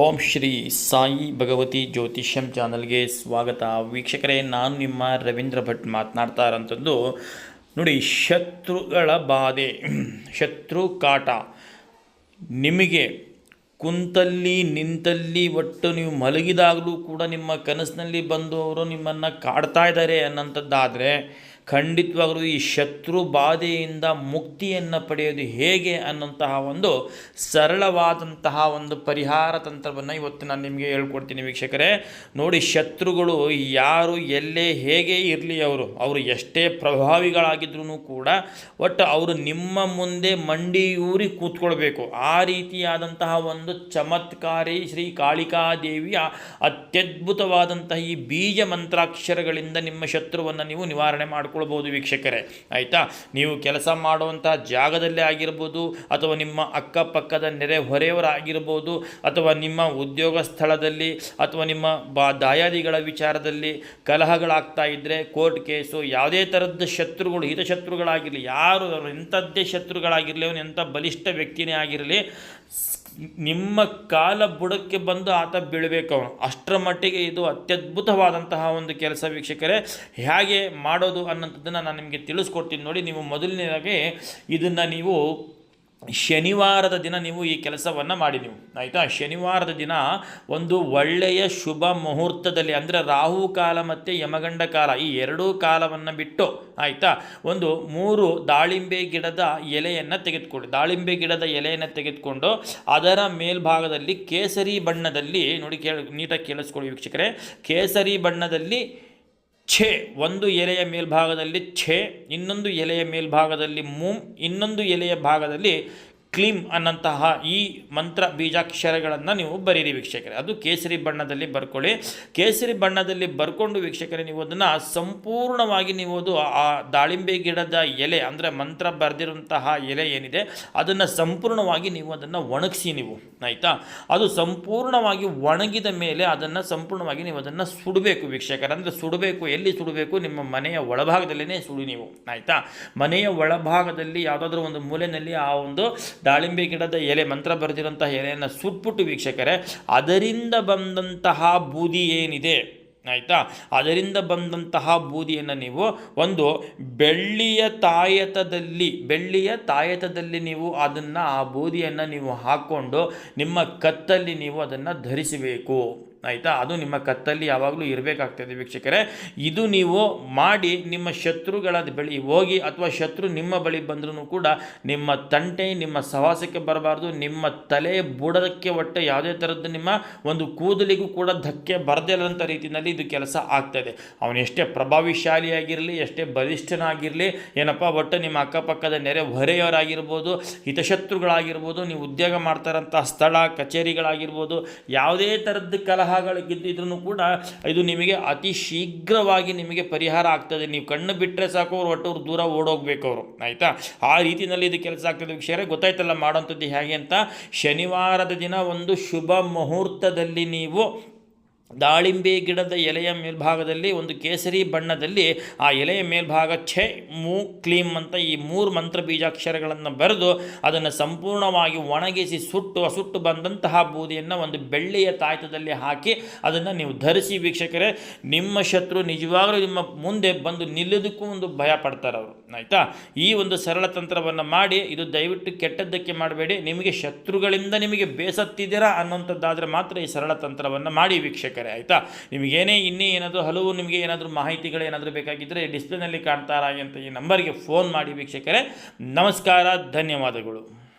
ಓಂ ಶ್ರೀ ಸಾಯಿ ಭಗವತಿ ಜ್ಯೋತಿಷ್ಯಂ ಚಾನಲ್ಗೆ ಸ್ವಾಗತ. ವೀಕ್ಷಕರೇ, ನಾನು ನಿಮ್ಮ ರವೀಂದ್ರ ಭಟ್ ಮಾತನಾಡ್ತಾ ಇರೋಂಥದ್ದು ನೋಡಿ, ಶತ್ರುಗಳ ಬಾಧೆ, ಶತ್ರು ಕಾಟ. ನಿಮಗೆ ಕುಂತಲ್ಲಿ ನಿಂತಲ್ಲಿ ಒಟ್ಟು ನೀವು ಮಲಗಿದಾಗಲೂ ಕೂಡ ನಿಮ್ಮ ಕನಸಿನಲ್ಲಿ ಬಂದು ಅವರು ನಿಮ್ಮನ್ನು ಕಾಡ್ತಾ ಇದ್ದಾರೆ ಅನ್ನೋಂಥದ್ದಾದರೆ ಖಂಡಿತವಾಗಲೂ ಈ ಶತ್ರು ಬಾಧೆಯಿಂದ ಮುಕ್ತಿಯನ್ನು ಪಡೆಯೋದು ಹೇಗೆ ಅನ್ನೋಂತಹ ಒಂದು ಸರಳವಾದಂತಹ ಒಂದು ಪರಿಹಾರ ತಂತ್ರವನ್ನು ಇವತ್ತು ನಾನು ನಿಮಗೆ ಹೇಳ್ಕೊಡ್ತೀನಿ ವೀಕ್ಷಕರೇ. ನೋಡಿ, ಶತ್ರುಗಳು ಯಾರು, ಎಲ್ಲೇ, ಹೇಗೆ ಇರಲಿ ಅವರು ಅವರು ಎಷ್ಟೇ ಪ್ರಭಾವಿಗಳಾಗಿದ್ರೂ ಕೂಡ ಒಟ್ಟು ಅವರು ನಿಮ್ಮ ಮುಂದೆ ಮಂಡಿಯೂರಿ ಕೂತ್ಕೊಳ್ಬೇಕು. ಆ ರೀತಿಯಾದಂತಹ ಒಂದು ಚಮತ್ಕಾರಿ ಶ್ರೀ ಕಾಳಿಕಾದೇವಿಯ ಅತ್ಯದ್ಭುತವಾದಂತಹ ಈ ಬೀಜ ಮಂತ್ರಾಕ್ಷರಗಳಿಂದ ನಿಮ್ಮ ಶತ್ರುವನ್ನು ನೀವು ನಿವಾರಣೆ ಮಾಡ್ಕೊಳ್ಬೋದು ವೀಕ್ಷಕರೇ. ಆಯಿತಾ? ನೀವು ಕೆಲಸ ಮಾಡುವಂಥ ಜಾಗದಲ್ಲೇ ಆಗಿರ್ಬೋದು, ಅಥವಾ ನಿಮ್ಮ ಅಕ್ಕಪಕ್ಕದ ನೆರೆ ಹೊರೆಯವರಾಗಿರ್ಬೋದು, ಅಥವಾ ನಿಮ್ಮ ಉದ್ಯೋಗ ಸ್ಥಳದಲ್ಲಿ, ಅಥವಾ ನಿಮ್ಮ ಬಾ ದಾಯಾದಿಗಳ ವಿಚಾರದಲ್ಲಿ ಕಲಹಗಳಾಗ್ತಾ ಇದ್ದರೆ ಕೋರ್ಟ್ ಕೇಸು, ಯಾವುದೇ ಥರದ ಶತ್ರುಗಳು, ಹಿತಶತ್ರುಗಳಾಗಿರಲಿ, ಯಾರು ಎಂಥದ್ದೇ ಶತ್ರುಗಳಾಗಿರಲಿ, ಅವನು ಎಂಥ ಬಲಿಷ್ಠ ವ್ಯಕ್ತಿನೇ ಆಗಿರಲಿ ನಿಮ್ಮ ಕಾಲ ಬುಡಕ್ಕೆ ಬಂದು ಆತ ಬೀಳಬೇಕು ಅವನು. ಅಷ್ಟರ ಮಟ್ಟಿಗೆ ಇದು ಅತ್ಯದ್ಭುತವಾದಂತಹ ಒಂದು ಕೆಲಸ ವೀಕ್ಷಕರೇ. ಹೇಗೆ ಮಾಡೋದು ಅನ್ನೋಂಥದ್ದನ್ನು ನಾನು ನಿಮಗೆ ತಿಳಿಸ್ಕೊಡ್ತೀನಿ ನೋಡಿ. ನೀವು ಮೊದಲನೇದಾಗಿ ಇದನ್ನು ನೀವು ಶನಿವಾರದ ದಿನ ನೀವು ಈ ಕೆಲಸವನ್ನು ಮಾಡಿ ನೀವು. ಆಯಿತಾ? ಶನಿವಾರದ ದಿನ ಒಂದು ಒಳ್ಳೆಯ ಶುಭ ಮುಹೂರ್ತದಲ್ಲಿ ಅಂದರೆ ರಾಹು ಕಾಲ ಮತ್ತು ಯಮಗಂಡ ಕಾಲ ಈ ಎರಡೂ ಕಾಲವನ್ನು ಬಿಟ್ಟು, ಆಯಿತಾ? ಒಂದು ಮೂರು ದಾಳಿಂಬೆ ಗಿಡದ ಎಲೆಯನ್ನು ತೆಗೆದುಕೊಳ್ಳಿ ದಾಳಿಂಬೆ ಗಿಡದ ಎಲೆಯನ್ನು ತೆಗೆದುಕೊಂಡು ಅದರ ಮೇಲ್ಭಾಗದಲ್ಲಿ ಕೇಸರಿ ಬಣ್ಣದಲ್ಲಿ ನೋಡಿ ಕೇಳ ನೀಟಾಗಿ ಕೇಳಿಸ್ಕೊಳ್ಳಿ ವೀಕ್ಷಕರೇ. ಕೇಸರಿ ಬಣ್ಣದಲ್ಲಿ ಛೆ ಒಂದು ಎಲೆಯ ಮೇಲ್ಭಾಗದಲ್ಲಿ ಛೆ ಇನ್ನೊಂದು ಎಲೆಯ ಮೇಲ್ಭಾಗದಲ್ಲಿ ಮೂಮ್ ಇನ್ನೊಂದು ಎಲೆಯ ಭಾಗದಲ್ಲಿ ಕ್ಲೀಮ್ ಅನ್ನಂತಹ ಈ ಮಂತ್ರ ಬೀಜಾಕ್ಷರಗಳನ್ನು ನೀವು ಬರೀರಿ ವೀಕ್ಷಕರೇ. ಅದು ಕೇಸರಿ ಬಣ್ಣದಲ್ಲಿ ಬರ್ಕೊಳ್ಳಿ. ಕೇಸರಿ ಬಣ್ಣದಲ್ಲಿ ಬರ್ಕೊಂಡು ವೀಕ್ಷಕರೇ, ನೀವು ಅದನ್ನು ಸಂಪೂರ್ಣವಾಗಿ ನೀವು ಅದು ಆ ದಾಳಿಂಬೆ ಗಿಡದ ಎಲೆ, ಅಂದರೆ ಮಂತ್ರ ಬರೆದಿರುವಂತಹ ಎಲೆ ಏನಿದೆ, ಅದನ್ನು ಸಂಪೂರ್ಣವಾಗಿ ನೀವು ಅದನ್ನು ಒಣಗಿಸಿ ನೀವು, ಆಯಿತಾ? ಅದು ಸಂಪೂರ್ಣವಾಗಿ ಒಣಗಿದ ಮೇಲೆ ಅದನ್ನು ಸಂಪೂರ್ಣವಾಗಿ ನೀವು ಅದನ್ನು ಸುಡಬೇಕು ವೀಕ್ಷಕರ. ಅಂದರೆ ಸುಡಬೇಕು, ಎಲ್ಲಿ ಸುಡಬೇಕು? ನಿಮ್ಮ ಮನೆಯ ಒಳಭಾಗದಲ್ಲೇ ಸುಡಿ ನೀವು, ಆಯಿತಾ? ಮನೆಯ ಒಳಭಾಗದಲ್ಲಿ ಯಾವುದಾದ್ರೂ ಒಂದು ಮೂಲೆಯಲ್ಲಿ ಆ ಒಂದು ದಾಳಿಂಬೆ ಗಿಡದ ಎಲೆ, ಮಂತ್ರ ಬರೆದಿರುವಂತಹ ಎಲೆಯನ್ನು ಸುಟ್ಬಿಟ್ಟು ವೀಕ್ಷಕರೇ, ಅದರಿಂದ ಬಂದಂತಹ ಬೂದಿ ಏನಿದೆ? ಆಯಿತಾ? ಅದರಿಂದ ಬಂದಂತಹ ಬೂದಿಯನ್ನು ನೀವು ಒಂದು ಬೆಳ್ಳಿಯ ತಾಯತದಲ್ಲಿ ಬೆಳ್ಳಿಯ ತಾಯತದಲ್ಲಿ ನೀವು ಅದನ್ನು, ಆ ಬೂದಿಯನ್ನು ನೀವು ಹಾಕ್ಕೊಂಡು ನಿಮ್ಮ ಕತ್ತಲ್ಲಿ ನೀವು ಅದನ್ನು ಧರಿಸಬೇಕು. ಆಯಿತಾ? ಅದು ನಿಮ್ಮ ಕತ್ತಲ್ಲಿ ಯಾವಾಗಲೂ ಇರಬೇಕಾಗ್ತದೆ ವೀಕ್ಷಕರೇ. ಇದು ನೀವು ಮಾಡಿ ನಿಮ್ಮ ಶತ್ರುಗಳ ಬಳಿ ಹೋಗಿ ಅಥವಾ ಶತ್ರು ನಿಮ್ಮ ಬಳಿ ಬಂದರೂ ಕೂಡ ನಿಮ್ಮ ತಂಟೆ, ನಿಮ್ಮ ಸವಾಸಕ್ಕೆ ಬರಬಾರ್ದು. ನಿಮ್ಮ ತಲೆ ಬುಡದಕ್ಕೆ ಒಟ್ಟು ಯಾವುದೇ ಥರದ್ದು ನಿಮ್ಮ ಒಂದು ಕೂದಲಿಗೂ ಕೂಡ ಧಕ್ಕೆ ಬರದಿಲ್ಲಂಥ ರೀತಿಯಲ್ಲಿ ಇದು ಕೆಲಸ ಆಗ್ತದೆ. ಅವನು ಎಷ್ಟೇ ಪ್ರಭಾವಿಶಾಲಿಯಾಗಿರಲಿ, ಎಷ್ಟೇ ಬಲಿಷ್ಠನಾಗಿರಲಿ, ಏನಪ್ಪ, ಒಟ್ಟು ನಿಮ್ಮ ಅಕ್ಕಪಕ್ಕದ ನೆರೆ ಹೊರೆಯವರಾಗಿರ್ಬೋದು, ಹಿತಶತ್ರುಗಳಾಗಿರ್ಬೋದು, ನೀವು ಉದ್ಯೋಗ ಮಾಡ್ತಾರಂಥ ಸ್ಥಳ, ಕಚೇರಿಗಳಾಗಿರ್ಬೋದು, ಯಾವುದೇ ಥರದ್ದು ಕಲಹಗಳಿದ್ದಿದ್ರೂ ಕೂಡ ಇದು ನಿಮಗೆ ಅತಿ ಶೀಘ್ರವಾಗಿ ನಿಮಗೆ ಪರಿಹಾರ ಆಗ್ತದೆ. ನೀವು ಕಣ್ಣು ಬಿಟ್ಟರೆ ಸಾಕು, ಅವ್ರು ಒಟ್ಟು ಅವ್ರು ದೂರ ಓಡೋಗ್ಬೇಕು ಅವರು. ಆಯಿತಾ? ಆ ರೀತಿಯಲ್ಲಿ ಇದು ಕೆಲಸ ಆಗ್ತದೆ ವಿಷಯ ಗೊತ್ತಾಯ್ತಲ್ಲ ಮಾಡೋಂಥದ್ದು ಹೇಗೆ ಅಂತ? ಶನಿವಾರದ ದಿನ ಒಂದು ಶುಭ ಮುಹೂರ್ತದಲ್ಲಿ ನೀವು ದಾಳಿಂಬೆ ಗಿಡದ ಎಲೆಯ ಮೇಲ್ಭಾಗದಲ್ಲಿ ಒಂದು ಕೇಸರಿ ಬಣ್ಣದಲ್ಲಿ ಆ ಎಲೆಯ ಮೇಲ್ಭಾಗ ಛೆ, ಮೂ ಕ್ಲೀಮ್ ಅಂತ ಈ ಮೂರು ಮಂತ್ರ ಬೀಜಾಕ್ಷರಗಳನ್ನು ಬರೆದು ಅದನ್ನು ಸಂಪೂರ್ಣವಾಗಿ ಒಣಗಿಸಿ ಸುಟ್ಟು ಸುಟ್ಟು ಬಂದಂತಹ ಬೂದಿಯನ್ನು ಒಂದು ಬೆಳ್ಳಿಯ ತಾಯ್ತದಲ್ಲಿ ಹಾಕಿ ಅದನ್ನು ನೀವು ಧರಿಸಿ ವೀಕ್ಷಕರೇ, ನಿಮ್ಮ ಶತ್ರು ನಿಜವಾಗಲೂ ನಿಮ್ಮ ಮುಂದೆ ಬಂದು ನಿಲ್ಲೋದಕ್ಕೂ ಒಂದು ಭಯ ಪಡ್ತಾರೆ ಅವರು, ಆಯಿತಾ? ಈ ಒಂದು ಸರಳ ತಂತ್ರವನ್ನು ಮಾಡಿ, ಇದು ದಯವಿಟ್ಟು ಕೆಟ್ಟದ್ದಕ್ಕೆ ಮಾಡಬೇಡಿ, ನಿಮಗೆ ಶತ್ರುಗಳಿಂದ ನಿಮಗೆ ಬೇಸತ್ತಿದ್ದೀರಾ ಅನ್ನೋಂಥದ್ದಾದರೆ ಮಾತ್ರ ಈ ಸರಳ ತಂತ್ರವನ್ನು ಮಾಡಿ ವೀಕ್ಷಕರೇ. ಆಯಿತಾ? ನಿಮಗೇನೇ ಇನ್ನೇ ಏನಾದರೂ ಹಲವು ನಿಮಗೆ ಏನಾದರೂ ಮಾಹಿತಿಗಳು ಏನಾದರೂ ಬೇಕಾಗಿದ್ದರೆ ಡಿಸ್ಪ್ಲೇನಲ್ಲಿ ಕಾಣ್ತಾರಾ ಅಂತ ಈ ನಂಬರ್ಗೆ ಫೋನ್ ಮಾಡಿ ವೀಕ್ಷಕರೇ. ನಮಸ್ಕಾರ, ಧನ್ಯವಾದಗಳು.